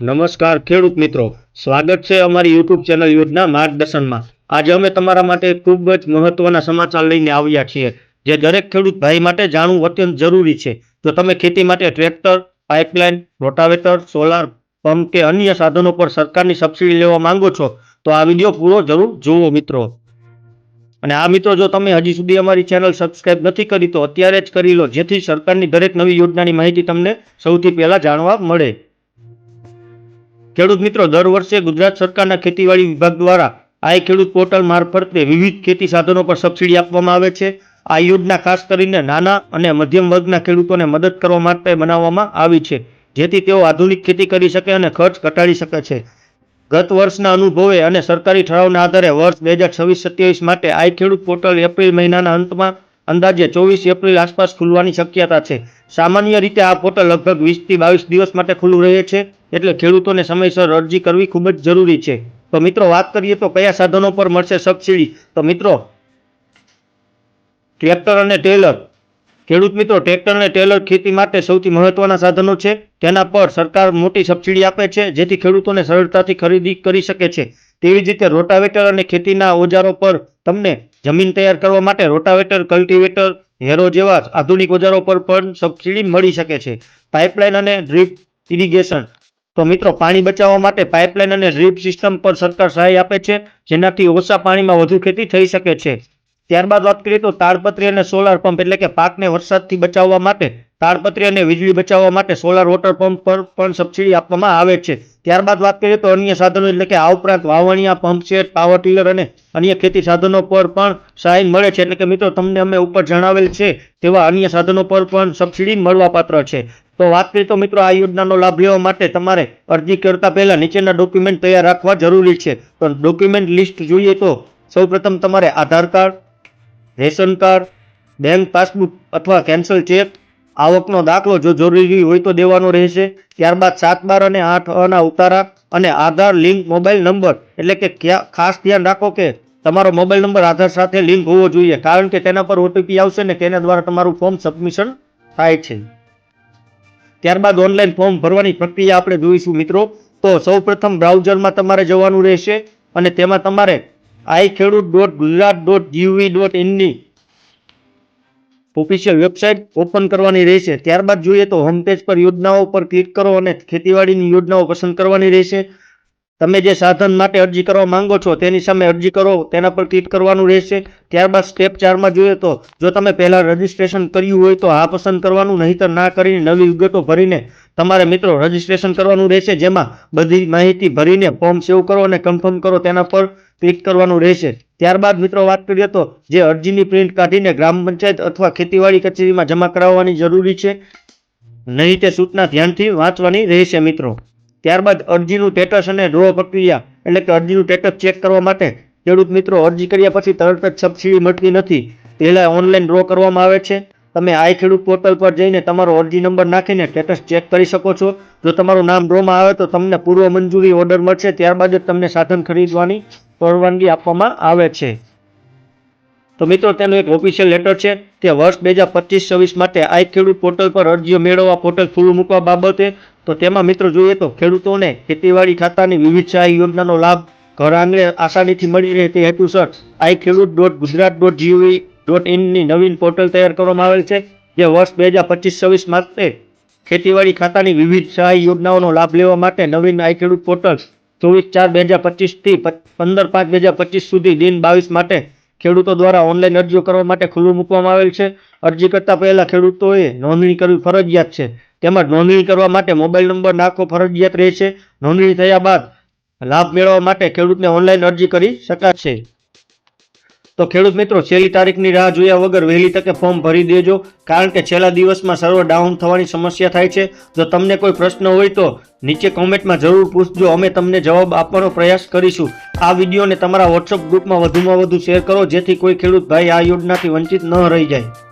નમસ્કાર ખેડૂત મિત્રો. સ્વાગત છે અમારી યુટ્યુબ ચેનલ યોજના માર્ગદર્શનમાં. આજે અમે તમારા માટે ખૂબ જ મહત્વના સમાચાર લઈને આવ્યા છીએ, જે દરેક ખેડૂત ભાઈ માટે જાણવું અત્યંત જરૂરી છે. જો તમે ખેતી માટે tractor, pipeline, rotavator, solar pump કે અન્ય સાધનો પર સરકારની સબસિડી લેવા માંગો છો, તો આ વીડિયો પૂરો જરૂર જુઓ મિત્રો. અને આ મિત્રો, જો તમે હજી સુધી અમારી ચેનલ સબસ્ક્રાઇબ નથી કરી, તો અત્યારે જ કરી લો, જેથી સરકારની દરેક નવી યોજનાની માહિતી તમને સૌથી પહેલાં જાણવા મળે. ખેડૂત મિત્રો, દર વર્ષે ગુજરાત સરકારના ખેતીવાડી વિભાગ દ્વારા આઈ ખેડૂત પોર્ટલ મારફતે વિવિધ ખેતી સાધનો પર સબસિડી આપવામાં આવે છે. આ યોજના ખાસ કરીને નાના અને મધ્યમ વર્ગના ખેડૂતોને મદદ કરવા માટે બનાવવામાં આવી છે, જેથી તેઓ આધુનિક ખેતી કરી શકે અને ખર્ચ ઘટાડી શકે છે. ગત વર્ષના અનુભવે અને સરકારી ઠરાવના આધારે વર્ષ બે હજાર છવ્વીસ સત્યાવીસ માટે આઈ ખેડૂત પોર્ટલ એપ્રિલ મહિનાના અંતમાં અંદાજે ચોવીસ એપ્રિલ આસપાસ ખુલવાની શક્યતા છે. સામાન્ય રીતે આ પોર્ટલ લગભગ વીસથી બાવીસ દિવસ માટે ખુલ્લું રહે છે. એટલે ખેડૂતોને સમયસર અરજી કરવી ખૂબ જ જરૂરી છે. તો મિત્રો, વાત કરીએ તો કયા સાધનો પર મળશે સબસિડી? તો મિત્રો, ટ્રેક્ટર અને ટેલર. ખેડૂત મિત્રો, ટ્રેક્ટર અને ટેલર ખેતી માટે સૌથી મહત્વના સાધનો છે. તેના પર સરકાર મોટી સબસિડી આપે છે, જેથી ખેડૂતોને સરળતાથી ખરીદી કરી શકે છે. તેવી જ રીતે રોટાવેટર અને ખેતીના ઓજારો પર તમને જમીન તૈયાર કરવા માટે રોટાવેટર, કલ્ટિવેટર, હેરો જેવા આધુનિક ઓજારો પર પણ સબસિડી મળી શકે છે. પાઇપલાઇન અને ડ્રીપ ઇરિગેશન. તો મિત્રો, પાણી બચાવવા માટે પાઇપલાઇન અને ડ્રીપ સિસ્ટમ પર સરકાર સહાય આપે છે, જેનાથી ઓછા પાણીમાં વધુ ખેતી થઈ શકે છે. ત્યારબાદ વાત કરીએ તો તાડપત્રી અને સોલાર પંપ એટલે કે પાકને વરસાદથી બચાવવા માટે, તાડપત્રી અને વીજળી બચાવવા માટે સોલાર વોટર પંપ પર પણ સબસિડી આપવામાં આવે છે. ત્યારબાદ વાત કરીએ તો અન્ય સાધનો એટલે કે આ ઉપરાંત વાવણીયા પંપ સેટ પાવર ટીલર અને અન્ય ખેતી સાધનો પર પણ સહાય મળે છે. એટલે કે મિત્રો, તમને અમે ઉપર જણાવેલ છે, તેવા અન્ય સાધનો પર પણ સબસિડી મળવાપાત્ર છે. તો વાત કરીએ તો મિત્રો, આ યોજનાનો લાભ લેવા માટે તમારે અરજી કરતા પહેલા નીચેના ડોક્યુમેન્ટ તૈયાર રાખવા જરૂરી છે. તો ડોક્યુમેન્ટ લિસ્ટ જોઈએ તો સૌપ્રથમ તમારે Aadhaar card, ration card bank passbook અથવા કેન્સલ ચેક આવકનો દાખલો જો જરૂરી હોય તો દેવાનો રહેશે. ત્યારબાદ સાત બાર અને આઠ અના ઉતારા અને આધાર લિંક મોબાઈલ નંબર, એટલે કે ખાસ ધ્યાન રાખો કે તમારો મોબાઈલ નંબર આધાર સાથે લિંક હોવો જોઈએ. કારણ કે તેના પર ઓટીપી આવશે ને તેના દ્વારા તમારું ફોર્મ સબમિશન થાય છે. ત્યારબાદ ઓનલાઈન ફોર્મ ભરવાની પ્રક્રિયા આપણે જોઈશું મિત્રો. તો સૌપ્રથમ બ્રાઉઝરમાં તમારે જવાનું રહેશે અને તેમાં તમારે I Khedut dot Gujarat dot GOV dot ઇનની official website open કરવાની રહેશે. ત્યારબાદ જોઈએ તો હોમપેજ પર યોજનાઓ પર ક્લિક કરો અને ખેતીવાડીની યોજનાઓ પસંદ કરવાની રહેશે. તમે જે સાધન માટે અરજી કરવા માંગો છો, તેની સામે અરજી કરો, તેના પર ક્લિક કરવાનું રહેશે. ત્યારબાદ સ્ટેપ ચારમાં જોઈએ તો, જો તમે પહેલાં રજિસ્ટ્રેશન કર્યું હોય તો હા પસંદ કરવાનું, નહીંતર ના કરીને નવી વિગતો ભરીને તમારે મિત્રો રજિસ્ટ્રેશન કરવાનું રહેશે, જેમાં બધી માહિતી ભરીને ફોર્મ સેવ કરો અને કન્ફર્મ કરો તેના પર ક્લિક કરવાનું રહેશે. ત્યારબાદ મિત્રો વાત કરીએ તો, જે અરજીની પ્રિન્ટ કાઢીને ગ્રામ પંચાયત અથવા ખેતીવાડી કચેરીમાં જમા કરાવવાની જરૂરી છે, નહીં તે સૂચના ધ્યાનથી વાંચવાની રહેશે મિત્રો. ત્યારબાદ અરજીનું સ્ટેટસ અને ડ્રો પ્રક્રિયા, એટલે કે અરજીનું સ્ટેટસ ચેક કરવા માટે ખેડૂત મિત્રો અરજી કર્યા પછી તરત જ સબસિડી મળતી નથી. પહેલાં ઓનલાઈન ડ્રો કરવામાં આવે છે. તમે આઈ ખેડૂત પોર્ટલ પર જઈને તમારો અરજી નંબર નાખીને સ્ટેટસ ચેક કરી શકો છો. જો તમારું નામ ડ્રોમાં આવે તો તમને પૂર્વ મંજૂરી ઓર્ડર મળશે. ત્યારબાદ જ તમને સાધન ખરીદવાની પરવાનગી આપવામાં આવે છે. તો મિત્રો, તેનું એક ઓફિશિયલ લેટર છે. તે વર્ષ બે હજાર પચીસ છવ્વીસ માટે આઈ ખેડૂત પોર્ટલ પર અરજીઓ મેળવવા, પોર્ટલ ખુલ્લું મૂકવા બાબતે તો તેમાં મિત્રો જોઈએ તો ખેડૂતોને ખેતીવાડી ખાતાની વિવિધ સહાય યોજનાનો લાભ ઘર આંગણે આસાનીથી મળી રહે તે હેતુસર I Khedut dot Gujarat dot GOV dot ઇનની નવીન પોર્ટલ તૈયાર કરવામાં આવેલ છે, જે વર્ષ બે હજાર પચીસ છવ્વીસ માટે ખેતીવાડી ખાતાની વિવિધ સહાય યોજનાઓનો લાભ લેવા માટે નવીન આઈ ખેડૂત પોર્ટલ ચોવીસ ચાર બે હજાર પચીસથી પંદર પાંચ બે હજાર પચીસ સુધી દિન બાવીસ માટે ખેડૂતો દ્વારા ઓનલાઈન અરજીઓ કરવા માટે ખુલ્લું મૂકવામાં આવેલ છે. અરજી કરતા પહેલા ખેડૂતોએ નોંધણી કરવી ફરજિયાત છે. તેમજ નોંધણી કરવા માટે મોબાઈલ નંબર નાખવો ફરજિયાત રહેશે. નોંધણી થયા બાદ લાભ મેળવવા માટે ખેડૂતને ઓનલાઈન અરજી કરી શકાશે તો ખેડૂત મિત્રો, છેલ્લી તારીખની રાહ જોયા વગર વહેલી તકે ફોર્મ ભરી દેજો, કારણ કે છેલ્લા દિવસમાં સર્વર ડાઉન થવાની સમસ્યા થાય છે. જો તમને કોઈ પ્રશ્ન હોય તો નીચે કોમેન્ટમાં જરૂર પૂછજો, અમે તમને જવાબ આપવાનો પ્રયાસ કરીશું. આ વિડીયોને તમારા વોટ્સઅપ ગ્રુપમાં વધુમાં વધુ શેર કરો, જેથી કોઈ ખેડૂત ભાઈ આ યોજનાથી વંચિત ન રહી જાય.